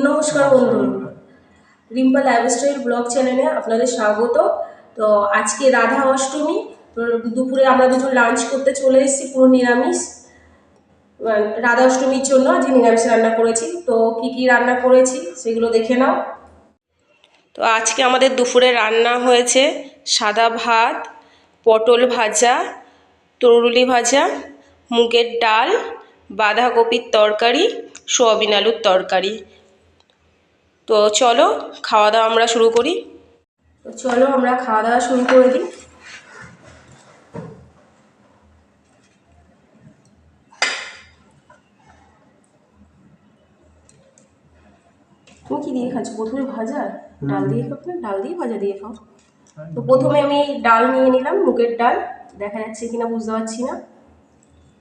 নমস্কার বন্ধু। Rimpa lifestyle blog চ্যানেলে আপনাদের স্বাগত। তো আজকে রাধা অষ্টমী, তো দুপুরে আমরা দুজন লাঞ্চ করতে চলে এসেছি পুরো নিরামিষ। রাধা অষ্টমীর জন্য আজকে নিরামিষ রান্না করেছি। তো কি কি রান্না করেছি সেগুলো দেখে নাও। তো আজকে আমাদের দুপুরে রান্না হয়েছে সাদা ভাত, পটল ভাজা, তরুলি ভাজা, মুগের ডাল, বাঁধাকপির তরকারি, সোয়াবিন আলুর তরকারি। তো চলো খাওয়া দাওয়া আমরা শুরু করি। তো চলো আমরা খাওয়া দাওয়া শুরু করে দিই। তুমি কি দিয়ে খাচ্ছ? প্রথমে ভাজা? ডাল দিয়ে খাও না ডাল দিয়ে ভাজা দিয়ে খাও। তো প্রথমে আমি ডাল নিয়ে নিলাম মুগের ডাল। দেখা যাচ্ছে কিনা বুঝতে পারছি না।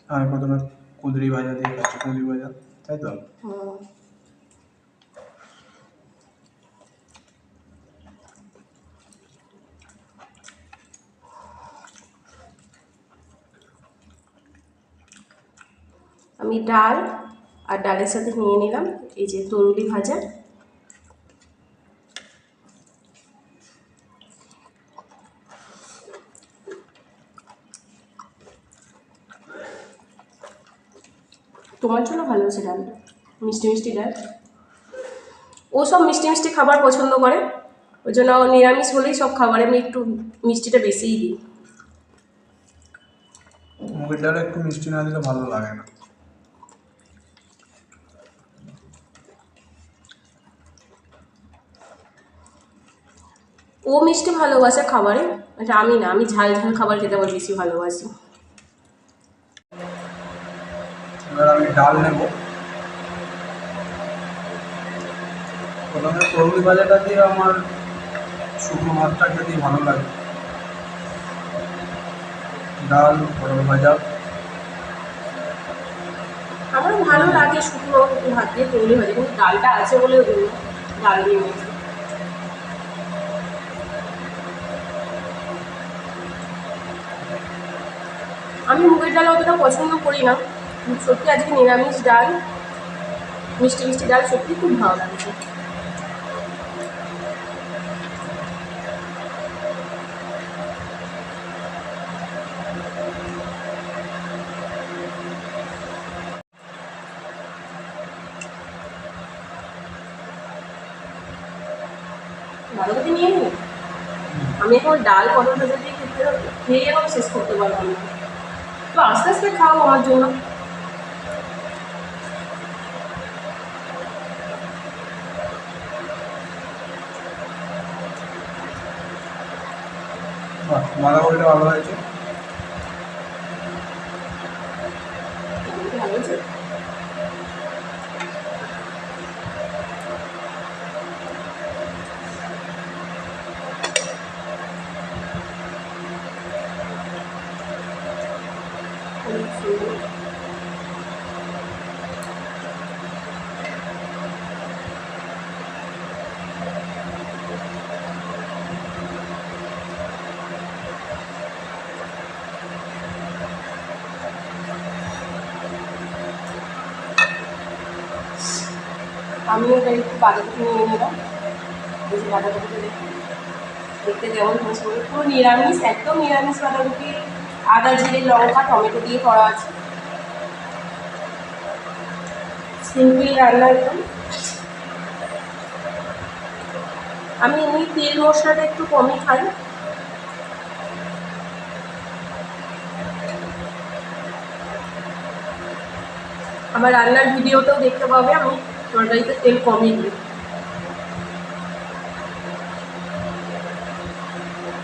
আমি প্রথমে কুঁদরি ভাজা দিয়ে খাচ্ছি কুঁদরি ভাজা তাই তো? হুম। আমি ডাল আর ডালের সাথে নিয়ে নিলাম, এই যে তরুলি ভাজা। তোমার জন্য ভালো আছে ডালটা মিষ্টি মিষ্টি ডাল। ও সব মিষ্টি মিষ্টি খাবার পছন্দ করে, ওই জন্য নিরামিষ হলেই সব খাবারে আমি একটু মিষ্টিটা বেশিই দিই। মুগের ডালে একটু মিষ্টি না দিলে ভালো লাগে না। ও মিষ্টি ভালোবাসে খাবারে আচ্ছা আমি না আমি ঝাল ঝাল খাবার খেতে আবার বেশি ভালোবাসি। এবার আমি ডাল নেব। প্রথমে তরুলি ভাজাটা দিয়ে আমার শুকনো ভাতটা খেতেই ভালো লাগে। ডাল পটল ভাজা। আমার ভালো লাগে শুকনো ভাত দিয়ে তৈরি হয়ে কিন্তু ডালটা আছে বলে ডাল দিয়ে আমি মুগের ডাল অতটা পছন্দ করি না। সত্যি আজকে নিরামিষ ডাল, মিষ্টি মিষ্টি ডাল সত্যি খুব ভালো লাগছে। নিয়ে আমি এখন ডাল খেতে খেয়ে এখন শেষ করতে পারলাম না। তো আস্তে আস্তে খাও আমার জন্য বাহ, বাঁধাকপিটা ভালো হয়েছে ভালো আছে আমিও তাই একটু বাঁধাকপি নিয়ে নিলাম। যে বাঁধাকপিটা দেখতে যেমন হয়েছে পুরো নিরামিষ, একদম নিরামিষ বাঁধাকপি। আদা জিরে লঙ্কা, টমেটো দিয়ে করা আছে। সিম্পল রান্না একদম। আমি এমনি তেল মশলাটা একটু কমই খাই। আমার রান্নার ভিডিওতেও দেখতে পাবে, আমি তরকারিতে তেল কমই দিই।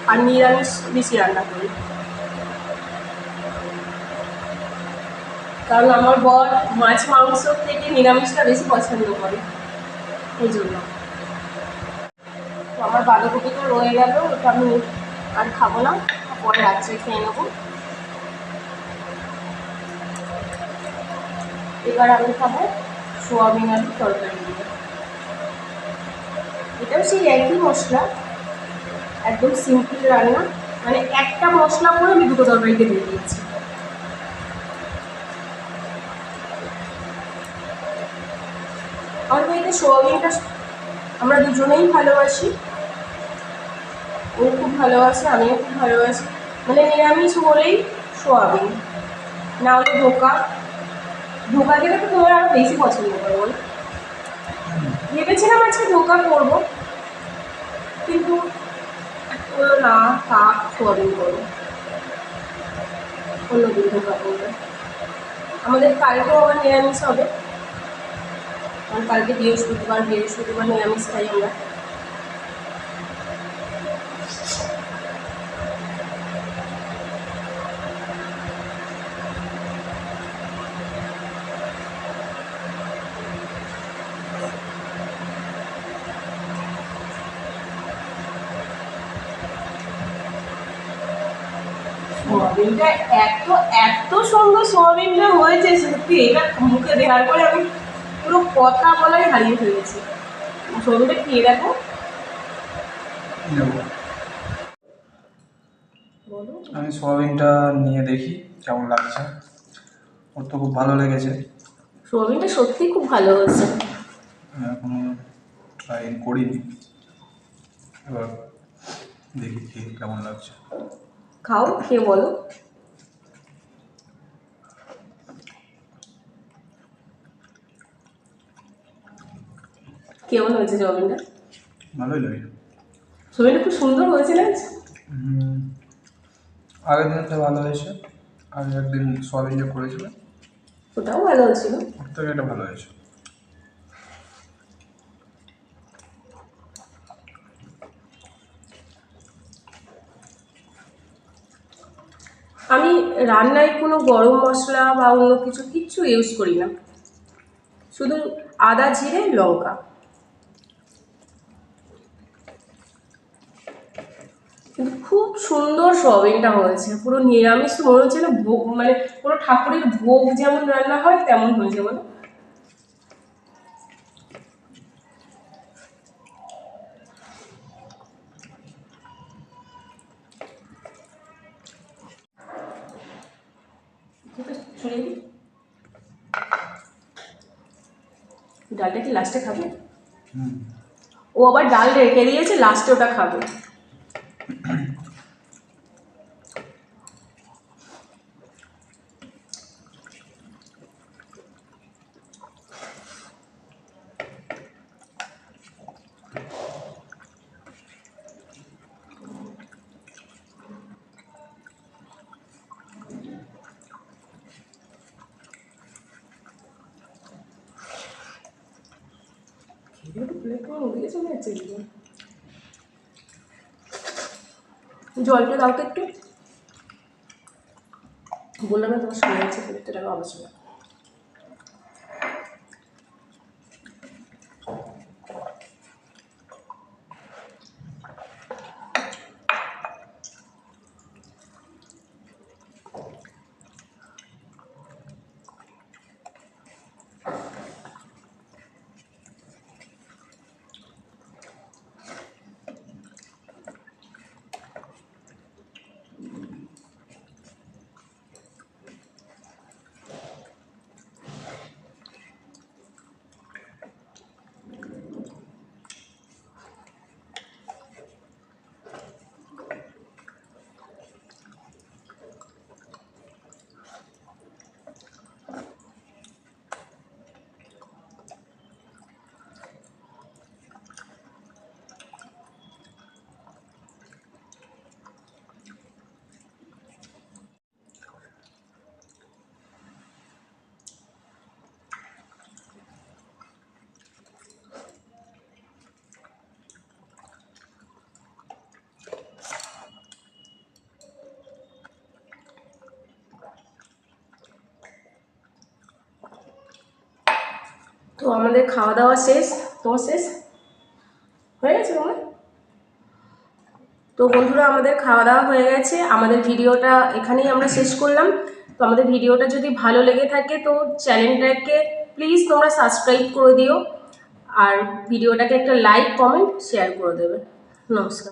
আর নিরামিষ বেশি রান্না করি। কারণ আমার বর মাছ, মাংস থেকে নিরামিষটা বেশি পছন্দ করে। এই জন্য। আমার বাঁধাকপি তো রয়ে গেল, ওটা আমি আর খাব না। পরে রাত্রে খেয়ে নেব। এবার আমি খাব সোয়াবিন আলুর তরকারি। দিয়ে এটাও সেই একই মশলা, একদম সিম্পল রান্না। মানে একটা মশলা করে আমি দুটো তরকারিতে দিয়ে দিয়েছি। আমার সোয়াবিনটা আমরা দুজনেই ভালোবাসি। ও খুব ভালোবাসে, আমিও খুব ভালোবাসি। মানে নিরামিষ বলেই সোয়াবিন। না হলে ধোকা ধোকা খেলে তো তোমার আরও বেশি পছন্দ করো বলো। ভেবেছিলাম আজকে ধোকা করব। কিন্তু না, থাক, সোয়াবিন করব অন্য দিন ধোকা করবে। আমাদের কালকেও আবার নিরামিষ হবে। কালকে বৃহস্পতিবার বৃহস্পতিবার নিরামিষ খাই আমরা। সোয়াবিনটা এত এত সুন্দর সোয়াবিনটা হয়েছে, সত্যি, এটা মুখে দেওয়ার পরে আমি পুরো কথা বলাই হারিয়ে ফেলেছি। সোয়াবিনটা খেয়ে দেখো? আমি সোয়াবিনটা নিয়ে দেখি কেমন লাগছে। ওর তো খুব ভালো লেগেছে। সোয়াবিনটা সত্যি খুব ভালো হয়েছে। এখনও ট্রাই করিনি। এবার দেখি কেমন লাগছে। খাও খেয়ে বলো। কেমন হয়েছে সোয়াবিনটা ভালোই লাগে। সোয়াবিনটা খুব সুন্দর হয়েছে না? আগের দিনটা ভালো হয়েছে। আগে একদিন সোয়াবিন যে করেছিল ওটাও ভালো হয়েছিল। ওর থেকে এটা ভালো হয়েছে। আমি রান্নায় কোনো গরম মশলা বা অন্য কিছু কিচ্ছু ইউজ করি না। শুধু আদা জিরে লঙ্কা। কিন্তু খুব সুন্দর সয়াবিনটা হয়েছে। পুরো নিরামিষ মনে হচ্ছে না ভোগ মানে পুরো ঠাকুরের ভোগ যেমন রান্না হয় তেমন হয়েছে মানে ডালটা কি লাস্টে খাবে? ও আবার ডাল রেখে দিয়েছে লাস্টে ওটা খাবে। জলটা দাও তো একটু। বললাম না তোমার শুনে আছে প্লেটটা তো আমাদের খাওয়া দাওয়া শেষ, তোমার শেষ? হয়ে গেছে তোমার? তো বন্ধুরা, আমাদের খাওয়া দাওয়া হয়ে গেছে। আমাদের ভিডিওটা এখানেই আমরা শেষ করলাম। তো আমাদের ভিডিওটা যদি ভালো লেগে থাকে, তো চ্যানেলটাকে প্লিজ তোমরা সাবস্ক্রাইব করে দিও। আর ভিডিওটাকে একটা লাইক কমেন্ট শেয়ার করে দেবে। নমস্কার।